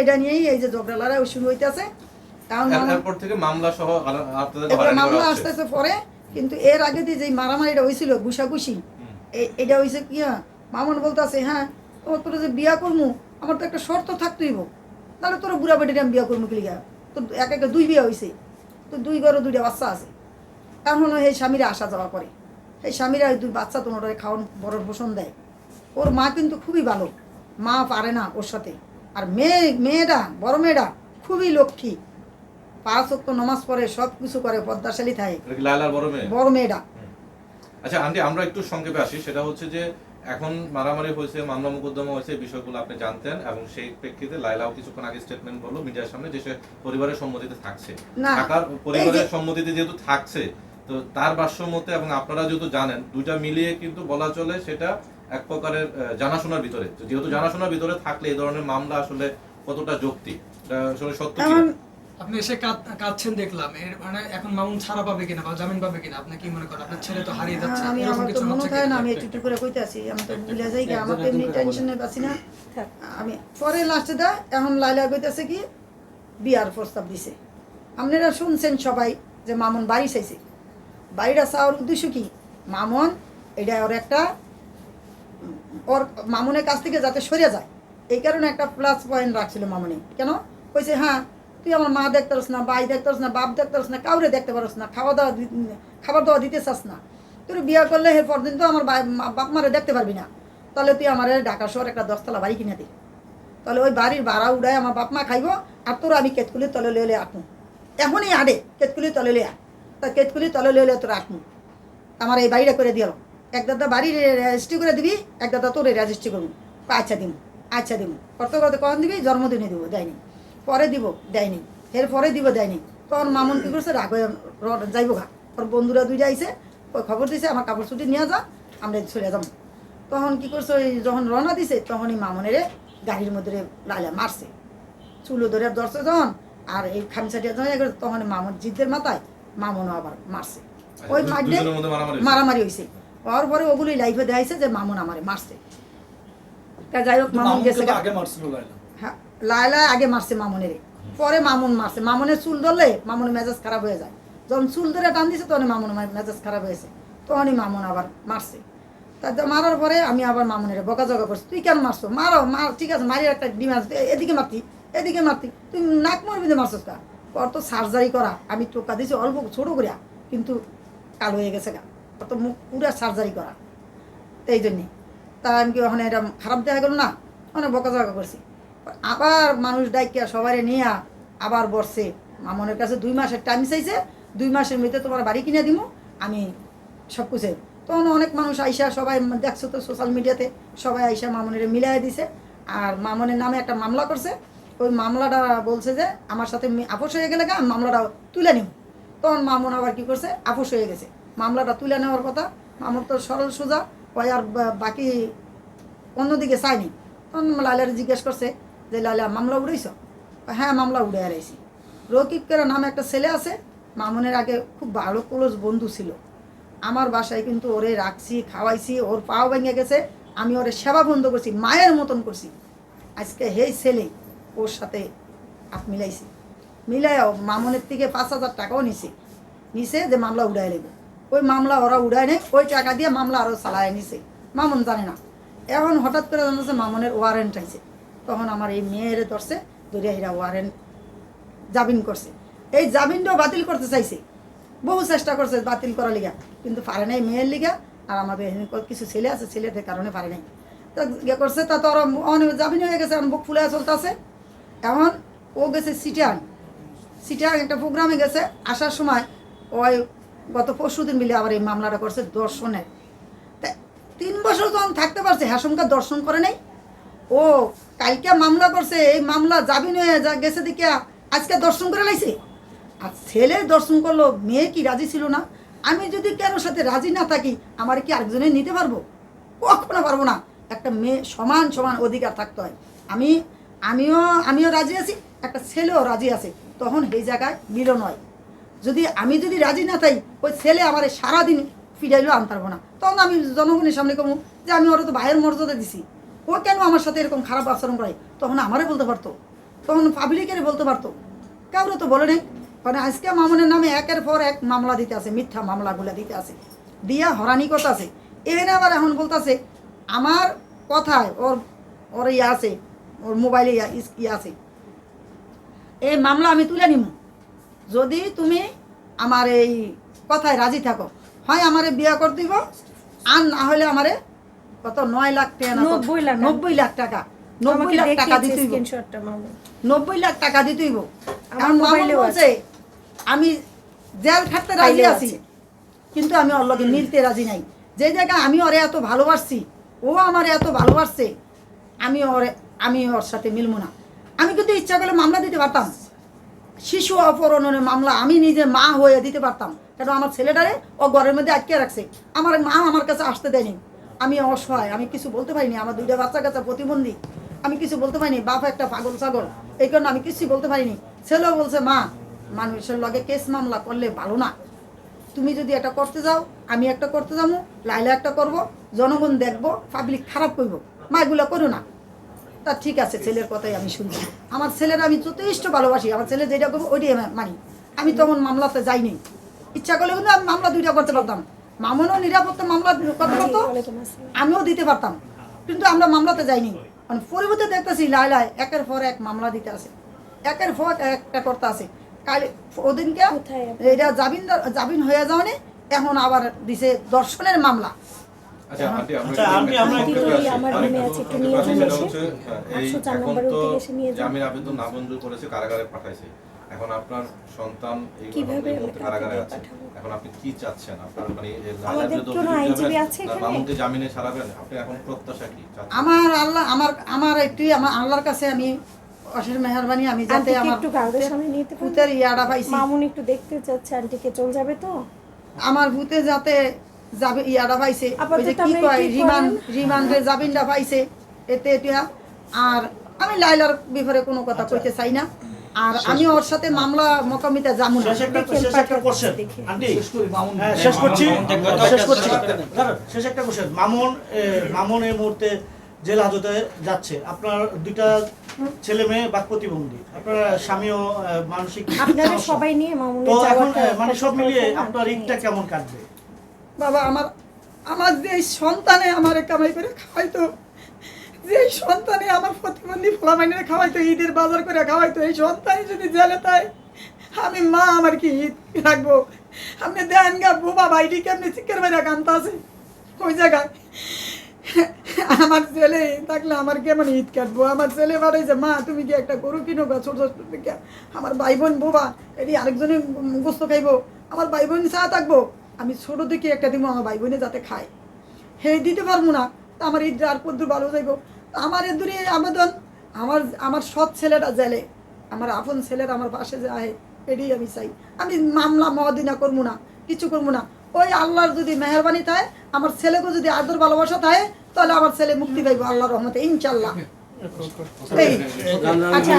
এটা নিয়েই এই যে ঝগড়া লড়াই শুরু হইতেছে। এরপর থেকে মামলা সহ মামলা আসতেছে পরে কিন্তু এর আগে যে মারামারিটা হয়েছিল ঘুষাঘুষি এটা হয়েছে কি হ্যাঁ মামন বলতেছে হ্যাঁ তোমার তোর যে বিয়া করব আমার তো একটা শর্ত তাহলে তোর বুড়া বেটিটা আমি বিয়া করব কি লিগা তোর এক একটা দুই বিয়া হয়েছে তো দুই ঘরে দুইটা বাচ্চা আছে। এখন এই স্বামীরা আসা যাওয়া করে। এই স্বামীরা ওই দুই বাচ্চা তোমার খাওয়ান বড় পোষণ দেয়। ওর মা কিন্তু খুবই ভালো। মা পারে না ওর সাথে। আর মেয়ে মেয়েটা বড় মেয়েটা খুবই লক্ষ্মী। পাঁচ অক্ট নমাজ পড়ে সব কিছু করে পদ্মাশালী থাকে। বড় মেয়ে? বড় মেয়েটা। আচ্ছা আন্টি আমরা একটু সংক্ষেপে আসি। সেটা হচ্ছে যে এখন মারামারি হয়েছে মামলা মোকদ্দমা হয়েছে বিষয়গুলো আপনি জানতেন এবং সেই প্রেক্ষিতে লাইলাও কিছুক্ষণ আগে স্টেটমেন্ট বলল মিডিয়ার সামনে যে সে পরিবারের সম্মতিতে থাকছে। থাকার পরিবারের সম্মতিতে যেহেতু থাকছে তো তার ভাষ্য মতে এবং আপনারা যেহেতু জানেন দুটা মিলিয়ে কিন্তু বলা চলে সেটা এক প্রকারের জানাশোনার ভিতরে। যেহেতু জানাশোনার ভিতরে থাকলে এই ধরনের মামলা আসলে কতটা যৌক্তিক? এটা আসলে সত্য আপনি এসে কাঁদছেন দেখলাম এর মানে এখন মামুন ছাড়া পাবে কিনা বা জামিন পাবে কিনা? আপনি কি মনে করেন? আপনার ছেলে তো হারিয়ে যাচ্ছে আমি আমার তো মনে হয় না আমি একটু করে আমি তো ভুলে যাই কি আমার তো এমনি টেনশনে না। আমি পরে লাস্টে দা এখন লাইলা কইতেছে কি বিয়ার প্রস্তাব দিছে। আপনারা শুনছেন সবাই যে মামুন বাড়ি চাইছে। বাড়িটা চাওয়ার উদ্দেশ্য কি? মামুন এটা ওর একটা ওর মামুনের কাছ থেকে যাতে সরে যায়। এই কারণে একটা প্লাস পয়েন্ট রাখছিল মামুনি। কেন? কইছে হ্যাঁ তুই আমার মা দেখতে পারস না ভাই দেখতে পারস না, বাপ দেখতে পারস না, কাউরে দেখতে পারস না, খাওয়া দাওয়া খাবার দাওয়া দিতে চাস না। তোর বিয়া করলে এর দিন তো আমার বাপ মারে দেখতে পারবি না। তাহলে তুই আমার ঢাকা শহর একটা দশতলা বাড়ি কিনে দে। তাহলে ওই বাড়ির ভাড়া উড়ায় আমার বাপ মা খাইব, আর তোর আমি কেতকুলির তলে লইলে আঁকমু এখনই আডে কেতকুলির তলে লিয়া তা কেতকুলির তলে লইলে তোর আঁকু আমার এই বাড়িটা করে দিল এক দাদা বাড়ি রেজিস্ট্রি করে দিবি এক দাদা তোর রেজিস্ট্রি করব। আচ্ছা দিম আচ্ছা দিম করতে করতে কখন দিবি? জন্মদিনে দিব দেয়নি। পরে দিব দেয়নি। এর পরে দিব দেয়নি। তখন মামুন কি করছে? রাগ যাইব গা। ওর বন্ধুরা দুইটা ওই খবর দিছে? আমার কাপড় ছুটি নিয়ে যা আমরা চলে যাব। তখন কি করছে? ওই যখন রওনা দিছে তখনই মামুনের গাড়ির মধ্যে লাইলা মারছে। চুলো ধরে ধরছে যখন আর এই খামসাটিয়া যখন তখন মামুন জিদ্দের মাথায় মামুনও আবার মারছে। ওই দু- মারতে মারামারি হয়েছে? হওয়ার পরে ওগুলি লাইফে দেখাইছে যে মামুন আমারে মারছে। তা যাই হোক মামুন গেছে তো হ্যাঁ লায়লা আগে মারছে মামুনের। পরে মামুন মারছে। মামুনের চুল ধরলে মামুনের মেজাজ খারাপ হয়ে যায়। যখন চুল ধরে টান দিছে তখন মামুন মেজাজ খারাপ হয়েছে। তখনই মামুন আবার মারছে। তাতে মারার পরে আমি আবার মামুনের বকাঝকা করছি। তুই কেন মারছো? মারো মার ঠিক আছে মারি একটা ডিমান্ড এদিকে মারতি এদিকে মারতি। তুই নাক মারবি যে মারছস কা? ওর তো সার্জারি করা। আমি টোকা দিছি অল্প ছোট করিয়া কিন্তু কাল হয়ে গেছে গা। ওর তো মুখ পুরা সার্জারি করা। এই জন্যে। তা আমি কি ওখানে এটা খারাপ দেখা গেল না? অনেক বকাঝকা করছি। আবার মানুষ ডাইকিয়া সবাই নিয়ে আবার বসছে। মামনের কাছে দুই মাসের টাইম চাইছে, দুই মাসের মধ্যে তোমার বাড়ি কিনে দিব আমি সব কিছু। তখন অনেক মানুষ আইসা সবাই দেখছ তো সোশ্যাল মিডিয়াতে সবাই আইসা মামনের মিলাই দিছে। আর মামনের নামে একটা মামলা করছে। ওই মামলাটা বলছে যে, আমার সাথে আপোষ হয়ে গেলে গা মামলাটা তুলে নিব তখন মামুন আবার কি করছে আপোষ হয়ে গেছে। মামলাটা তুলে নেওয়ার কথা। মামুন তো সরল সোজা ওই আর বাকি অন্যদিকে চাইনি। তখন লাইলার জিজ্ঞেস করছে যে লাইলা মামলা উড়াইছ? হ্যাঁ মামলা উড়ে আড়াইছি রকিব কেরা নামে একটা ছেলে আছে, মামুনের আগে খুব ভালো ক্লোজ বন্ধু ছিল। আমার বাসায় কিন্তু ওরে রাখছি, খাওয়াইছি, ওর পাও ভেঙে গেছে, আমি ওরে সেবা বন্ধ করছি, মায়ের মতন করছি। আজকে হেই ছেলে ওর সাথে হাত মিলাইছি। মিলাই মামুনের থেকে পাঁচ হাজার টাকাও নিছে। নিছে যে মামলা উড়াই নেবে ওই মামলা ওরা উড়ায় নেই ওই টাকা দিয়ে মামলা আরও চালায় নিছে। মামুন জানে না। এখন হঠাৎ করে জানতেছে মামুনের ওয়ারেন্ট আইছে। তখন আমার এই মেয়ের ধরছে ধরে এরা ওয়ারেন্ট জামিন করছে। এই জামিনটাও বাতিল করতে চাইছে। বহু চেষ্টা করছে বাতিল করার লিগা, কিন্তু পারে নাই মেয়ের লিগা, আর আমাদের কিছু ছেলে আছে, ছেলেদের কারণে পারে নাই। তা ইয়ে করছে, তা তোর অনেক জামিন হয়ে গেছে এখন বুক ফুলে চলতেছে। এখন ও গেছে সিটিয়ান সিটিয়ান একটা প্রোগ্রামে গেছে, আসার সময় ওই গত পরশু দিন মিলে আবার এই মামলাটা করছে দর্শনের তা তিন বছর যখন থাকতে পারছে হ্যাসমকা দর্শন করে নাই। ও, কালকে মামলা করছে, এই মামলা জামিন হয়ে যা গেছে দিকে আজকে দর্শন করে লাইছে। আর ছেলে দর্শন করল, মেয়ে কি রাজি ছিল না? আমি যদি কারোর সাথে রাজি না থাকি, আমার কি আরেকজনে নিতে পারব? কখনো পারব না। একটা মেয়ে সমান সমান অধিকার থাকতে হয়। আমি, আমিও আমিও রাজি আছি, একটা ছেলেও রাজি আছে। তখন এই জায়গায় মিলন হয়। যদি আমি যদি রাজি না থাই, ওই ছেলে আমার সারাদিন ফিরাইলেও আনতে পারব না। তখন আমি জনগণের সামনে কমু যে আমি ওরা তো ভাইয়ের মর্যাদা দিছি। ও কেন আমার সাথে এরকম খারাপ আচরণ করে? তখন আমারে বলতে পারতো। তখন পাবলিকের বলতে পারতো। কাউরে তো বলে নেই। মানে আজকে মামুনের নামে একের পর এক মামলা দিতে আছে, মিথ্যা মামলাগুলো দিতে আছে। দিয়া হরানি কথা আছে এখানে আবার এখন বলতেছে, আমার কথায় ওর ওর ইয়ে আছে, ওর মোবাইলে ইয়া আছে। এই মামলা আমি তুলে নিব যদি তুমি আমার এই কথায় রাজি থাকো হয় আমারে বিয়া করে দিব আর না হলে আমারে কত নয় লাখ টাকা নব্বই লাখ। নব্বই লাখ টাকা। নব্বই লাখ টাকা দিতেইব নব্বই লাখ টাকা মামুন বলছে আমি জেল খাটতে রাজি আছি। কিন্তু আমি ওর লগে মিলতে রাজি নাই। যে জায়গায় আমি ওরে এত ভালোবাসছি ও আমার এত ভালোবাসছে আমি ওরে আমি ওর সাথে মিলবো না। আমি কিন্তু ইচ্ছা করলে মামলা দিতে পারতাম। শিশু অপহরণের মামলা আমি নিজে মা হয়ে দিতে পারতাম। কারণ আমার ছেলেটারে ও ঘরের মধ্যে আটকে রাখছে। আমার মা আমার কাছে আসতে দেয়নি। আমি অসহায়, আমি কিছু বলতে পারিনি। আমার দুইটা বাচ্চা কাচ্চা প্রতিবন্ধী। আমি কিছু বলতে পারিনি। বাপ একটা পাগল ছাগল। এই কারণে আমি কিছুই বলতে পারিনি। ছেলেও বলছে, মা, মানুষের লগে কেস মামলা করলে ভালো না। তুমি যদি একটা করতে যাও, আমি একটা করতে যাব, লাইলা একটা করব, জনগণ দেখব পাবলিক খারাপ করব। মা এগুলো করো না। তা ঠিক আছে ছেলের কথাই আমি শুনছি। আমার ছেলের আমি যথেষ্ট ভালোবাসি আমার ছেলে যেটা করব ওইটাই মানি। আমি তখন মামলাতে যাইনি। ইচ্ছা করলে কিন্তু আমি মামলা দুইটা করতে পারতাম। মামনও নিরাপত্তা মামলা করতে পারতো আমিও দিতে পারতাম। কিন্তু আমরা মামলাতে যাইনি। মানে পরিবর্তে দেখতেছি লাই লাই একের পর এক মামলা দিতে আছে। একের পর একটা করতে আছে। কাল ওদিনকে এটা জামিন জামিন হয়ে যাওয়ানে এখন আবার দিছে দর্শনের মামলা। আচ্ছা আন্টি আমরা আচ্ছা, একটু আমরা সংক্ষেপে একটু আসি। আমার আরেকটু আছে, একটু নিয়ে আসি, যান সেটা এসে। এই এখন তো ওদিকে এসে নিয়ে যান। জামিন আবেদন নামঞ্জুর করেছে কারাগারে পাঠাইছে। এখন আপনার সন্তান এই কীভাবে এই মুহূর্তে আমি কারাগারে কারাগারে আছে? এখন আপনি কি চাচ্ছেন? আপনার মানে আমাদের বিরুদ্ধে আইনজীবী আছে এখানে? মামুনকে জামিনে ছাড়াবেন? আপনি এখন প্রত্যাশা কি আমার আল্লাহ আমার আমার একটু আমার আল্লাহর কাছে আমি অশেষ মেহরবানি আমি যাতে আমার একটু কাগজের সামনে নিতে পাইছি। মামুন একটু দেখতে চাচ্ছে আন্টিকে চল যাবে তো? আমার ভূতে যাতে যাবে ইয়াটা পাইছে। ওই যে কি কয় রিমান্ডে জামিনটা পাইছে। এতে এটা আর আমি লাইলার ব্যাপারে কোনো কথা কইতে চাই না। আর আমি ওর সাথে মামলা মোকামিতে যাব না। শেষ হ্যাঁ করছি। শেষ করছি। শেষ একটা কোশ্চেন মামুন এ, মামুন এই মুহূর্তে জেল হাজতে যাচ্ছে। আপনার দুইটা ছেলে মেয়ে বাক প্রতিবন্ধী। আপনার স্বামীও মানসিক আপনারা সবাই নিয়ে মামুনের তো এখন মানে সব মিলিয়ে আপনার ঈদটা কেমন কাটবে? বাবা, আমার আমার যে সন্তানে আমার কামাই করে খাওয়াইতো যে সন্তানে আমার প্রতিবন্ধী ফলামাইনে খাওয়াইতো, ঈদের বাজার করে খাওয়াইতো, এই সন্তানে যদি জেলে তাই, আমি মা আমার কি ঈদ রাখব? আপনি দেন গা, বোবা বাইটি কেমনি চিকের বাইরে কান্তা আছে? ওই জায়গায়। আমার ছেলে থাকলে আমার কেমন ঈদ কাটবো? আমার ছেলে যে, মা, তুমি কি একটা গরু কিনো গা? ছোট ছোট আমার ভাই বোন বোবা, এটি আরেকজনে গোস্ত খাইবো। আমার ভাই বোন চা থাকব। আমি ছোট থেকে একটা দিব আমার ভাই বোনে যাতে খায়। হে দিতে পারব না। তা আমার ঈদ আর কদ্দুর ভালো যাইবো। আমার এ দূরে আবেদন আমার আমার সৎ ছেলেটা জেলে আমার আপন ছেলের আমার পাশে যে আহে এটাই আমি চাই। আমি মামলা মহাদিনা করব না কিছু করব না। ওই আল্লাহর যদি মেহরবানি থাকে আমার ছেলেকে যদি আদর ভালোবাসা থাকে তাহলে আমার ছেলে মুক্তি পাইবো আল্লাহর রহমতে ইনশাল্লাহ এই। আচ্ছা